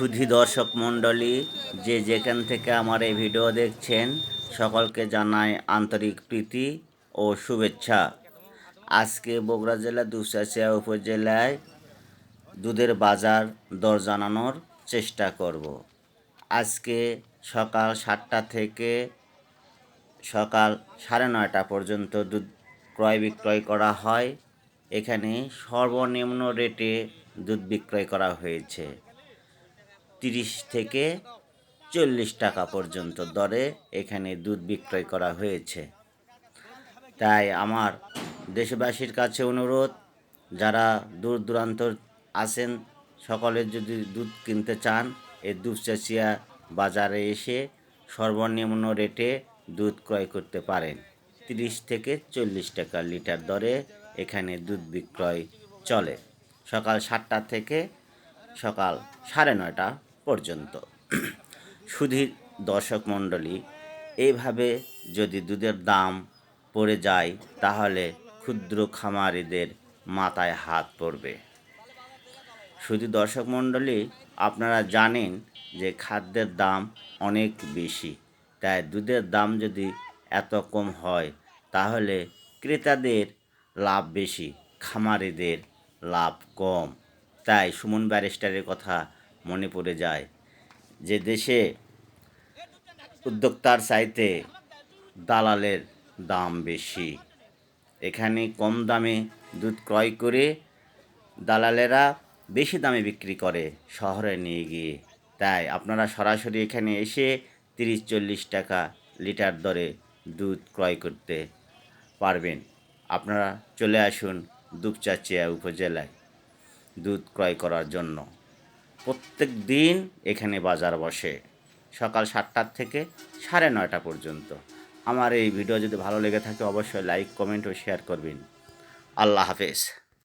সুধী দর্শক মণ্ডলী, যে যেখান থেকে আমার এই ভিডিও দেখছেন, সকলকে জানাই আন্তরিক প্রীতি ও শুভেচ্ছা। আজকে বগুড়া জেলা দুপচাচিয়া উপজেলায় দুধের বাজার দর জানানোর চেষ্টা করব। আজকে সকাল সাতটা থেকে সকাল সাড়ে নয়টা পর্যন্ত দুধ ক্রয় বিক্রয় করা হয়। এখানে সর্বনিম্ন রেটে দুধ বিক্রয় করা হয়েছে। তিরিশ থেকে চল্লিশ টাকা পর্যন্ত দরে এখানে দুধ বিক্রয় করা হয়েছে। তাই আমার দেশবাসীর কাছে অনুরোধ, যারা দূর দূরান্ত আছেন, সকলে যদি দুধ কিনতে চান, এই দুপচাচিয়া বাজারে এসে সর্বনিম্ন রেটে দুধ ক্রয় করতে পারেন। তিরিশ থেকে চল্লিশ টাকা লিটার দরে এখানে দুধ বিক্রয় চলে। সকাল সাতটা থেকে সকাল সাড়ে নয়টা পর্যন্ত। সুধীর দর্শক মণ্ডলী এইভাবে যদি দুধের দাম পড়ে যায়, তাহলে ক্ষুদ্র খামারিদের মাথায় হাত পড়বে। শুধু দর্শক মণ্ডলী, আপনারা জানেন যে খাদ্যের দাম অনেক বেশি। তাই দুধের দাম যদি এত কম হয়, তাহলে ক্রেতাদের লাভ বেশি, খামারিদের লাভ কম। তাই সুমন ব্যারিস্টারের কথা মনে পড়ে যায় যে দেশে উদ্যোক্তার চাইতে দালালের দাম বেশি। এখানে কম দামে দুধ ক্রয় করে দালালেরা বেশি দামে বিক্রি করে শহরে নিয়ে গিয়ে। তাই আপনারা সরাসরি এখানে এসে তিরিশ চল্লিশ টাকা লিটার দরে দুধ ক্রয় করতে পারবেন। আপনারা চলে আসুন দুপচাচিয়া উপজেলায় দুধ ক্রয় করার জন্য। প্রত্যেক দিন এখানে বাজার বসে। সকাল সাতটার থেকে সাড়ে নয়টা পর্যন্ত। আমার এই ভিডিও যদি ভালো লেগে থাকে, অবশ্যই লাইক কমেন্ট ও শেয়ার করবেন। আল্লাহ হাফেজ।